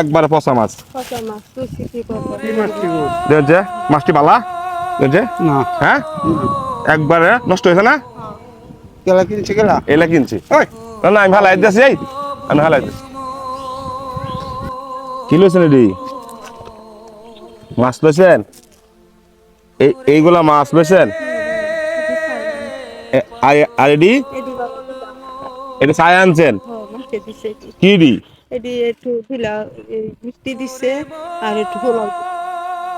একবারে পচা মাছ। পচা মাছ তুই কি করব? দেখেন যে মাছটি বালা? যে। না। হ্যাঁ? একবারে নষ্ট হয়েছে না? গেলা কিনছে গেলা এলা কিনছি। ওই। না না আমি এই। আমি ভালো আইতেছি কি লইছেন এডি মাছ লইছেন? এই এইগুলা মাছ লইছেন? আর- এডি এটা ছায় আনছেন? হ মাকে দিছে এদি কি দি এদি একটু মিষ্টি দিছে আর একটু পোলাও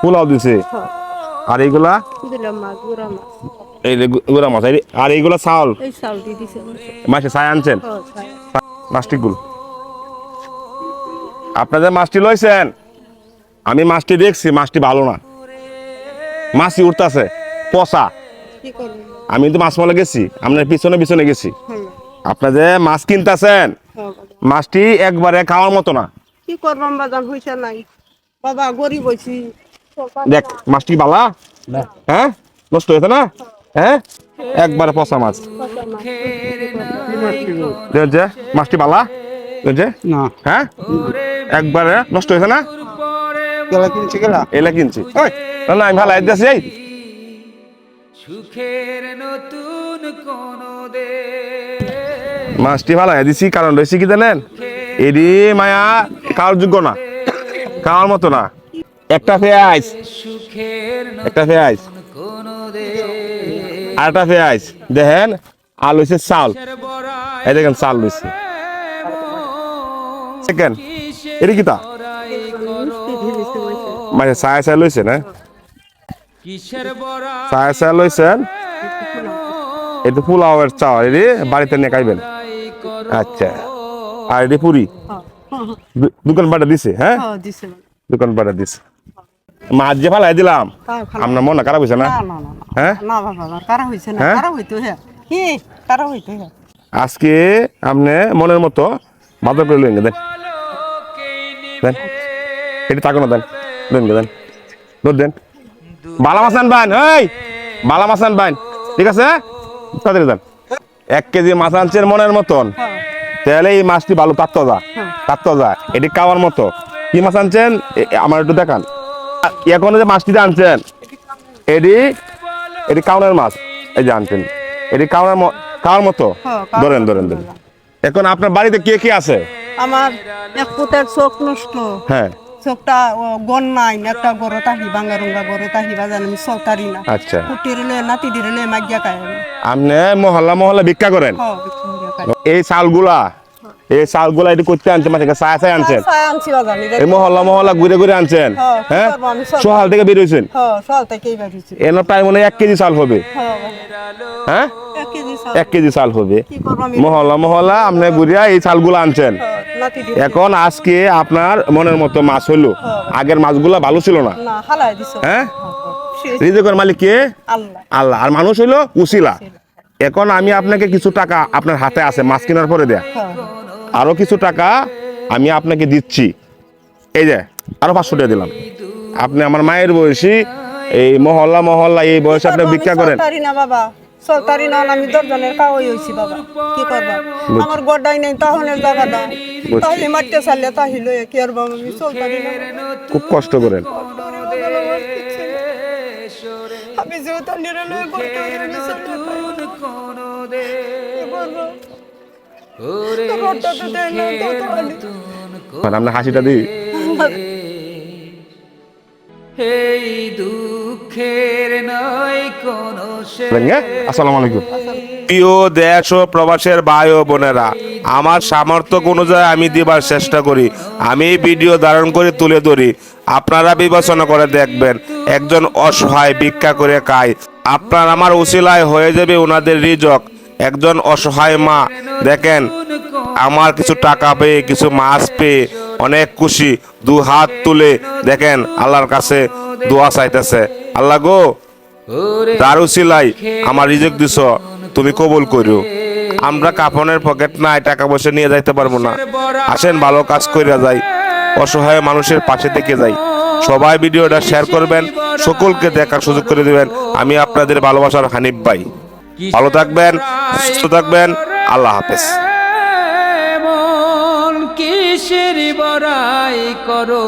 পোলাও দিছে? হ্যাঁ। আর এইগুলা? দিলাম মাছ গুড়া মাছ। এই যে গুড়া মাছ আর এইগুলা চাউল? এই চাউল দিয়ে দিছে মাছে। মাছে আনছেন? হ ছাই। মাছটি আপনাদের মাছটি লইছেন আমি মাছটি দেখছি মাছটি ভালো না। মাছটি উঠতেছে পচা। আমি তো মাছ মলে গেছি আপনার পিছনে পিছনে গেছি। হ্যাঁ আপনাদের মাছ কিনতেছেন হ্যাঁ। মাছটি একবারে খাওয়ার মতো না। কি করবাম বাজান হইছে নাই। বাবা গরিব হইছি দেখ মাছটি বালা। হ্যাঁ? নষ্ট হয়েছে না? হ্যাঁ? একবারে পচা মাছ। পচা মাছ কি করব? দেখেন যে মাছটি বালা। দেখেন যে। না। হ্যাঁ? একবারে নষ্ট হয়েছে না? গেলা কিনছে গেলা এলা কিনছি। ওই না না আমি ভালো আইতেছি এই। সুখের নতুন কোন দে মাছটি ভালো দিছি কারণ রয়েছে কি জানেন? এডি মায়া খাওয়ার যোগ্য না। খাওয়ার মতো না। একটা পেঁয়াজ। একটা পেঁয়াজ। কোন দে আর একটা পেঁয়াজ। দেখেন, আর লইছে চাল। এই দেখেন, চাল লইছে দেখেন, এটি দিছে মাছে মানে চায় চায় লইছে না চায় চায় লইছেন। এটি পোলাওয়ের চাল, এটি বাড়িতে নিয়ে খাইবেন। আচ্ছা। আর এটি পুরি? হ্যাঁ। হ্যাঁ, দোকান পাটা দিছে হ্যাঁ? হ্যাঁ দোকান পাটা দিছে। মাছ যে ফালাই দিলাম আপনার মন খারাপ হয়েছে না? হ্যাঁ? না বাবা আমার কারা হইছে না? হ্যাঁ? কারা হইতো হ্যাঁ? কি কারা হইতো হ্যাঁ? আজকে আপনি মনের মতো বাজার করে লইন দেন। দেন। এটি থাকো না দেন। দেন দেন। দেন। বালা মাছ আনবেন এই! বালা মাছ আনবেন ঠিক আছে? তাড়াতাড়ি দেন। এক কেজি মাছ আনছেন মনের মতন? হ্যাঁ। তাহলে এই মাছটি ভালো তাত্ত যা তাত্ত যা এটি খাওয়ার মতো। কি মাছ আনছেন? আমার একটু দেখান। এখন যে মাছটি আনছেন এটি এটি কাউনের মাছ। এই যে আনছেন এটি কাউনের ম- খাওয়ার মতো? হ্যাঁ, ধরেন ধরেন ধরেন। এখন আপনার বাড়িতে কে কে আছে? আমার এক পুতের চোখ নষ্ট। হ্যাঁ। চোখটা গন নাই একটা গরো তাহি বাঙ্গারুঙ্গা গরো তাহি বাজান আমি চলতারি না। আচ্ছা। কুটির লে নাতি লে মাগিয়া খায় আমি। আপনি মহল্লা মহল্লা ভিক্ষা করেন? হ্যাঁ। এই চালগুলা এই চালগুলা এটি করতে আনছেন? মাঝে এই মহল্লা মহল্লা ঘুরে ঘুরে আনছেন? হ্যাঁ, হ্যাঁ? সকাল থেকে বেরোয়েছেন হ্যাঁ চল থেকেই এর প্রায় মনে এক কেজি চাল হবে। হ্যাঁ। হ্যাঁ? এক কেজি চাল। হবে। মহল্লা মহল্লা আপনি ঘুরিয়া এই চালগুলো আনছেন। হ্যাঁ, এখন আজকে আপনার মনের মতো মাছ হইল। আগের মাছগুলা ভালো ছিল না? দিছ। হ্যাঁ? সে রিজেকের মালিক কে? আল্লাহ। আর মানুষ হইল উসিলা। এখন আমি আপনাকে কিছু টাকা আপনার হাতে আছে মাছ কেনার পরে দেয়া। হ্যাঁ। আরও কিছু টাকা আমি আপনাকে দিচ্ছি। এই যে আরও পাঁচশো টাকা দিলাম। আপনি আমার মায়ের বয়সী এই মহল্লা মহল্লা এই বয়সে আপনি ভিক্ষা করেন। চলতারি না বাবা। চলতারি না আমি দশজনের বাবা। কি করবা? আমার গড্ডাই নেই তাহলে জায়গা দাও। মারতে কি আর বাবা আমি চলতারি না। খুব কষ্ট করেন। আমি যেহেতু আমি চলতে আপনার হাসিটা দিই। এই দুঃখের নয় কোন সে আসসালামু আলাইকুম। প্রিয় দেশ ও প্রবাসের ভাই ও বোনেরা আমার সামর্থ্য অনুযায়ী আমি দিবার চেষ্টা করি। আমি ভিডিও ধারণ করে তুলে ধরি। আপনারা বিবেচনা করে দেখবেন একজন অসহায় ভিক্ষা করে খায়। আপনার আমার উসিলায় হয়ে যাবে ওনাদের রিজক। একজন অসহায় মা দেখেন আমার কিছু টাকা পেয়ে কিছু মাছ পেয়ে অনেক খুশি দু হাত তুলে দেখেন আল্লাহর কাছে দোয়া চাইতেছে। আল্লাহ গো তার উসিলাই আমার রিজেক্ট দিছ। তুমি কবুল করো আমরা কাফনের পকেট নাই, টাকা পয়সা নিয়ে যাইতে পারব না। আসেন, ভালো কাজ কইরা যাই। অসহায় মানুষের পাশে থেকে যাই। সবাই ভিডিওটা শেয়ার করবেন, সকলকে দেখার সুযোগ করে দিবেন। আমি আপনাদের ভালোবাসার হানিফ ভাই। ভালো থাকবেন, সুস্থ থাকবেন। আল্লাহ হাফেজ। কিসের বড়াই করো?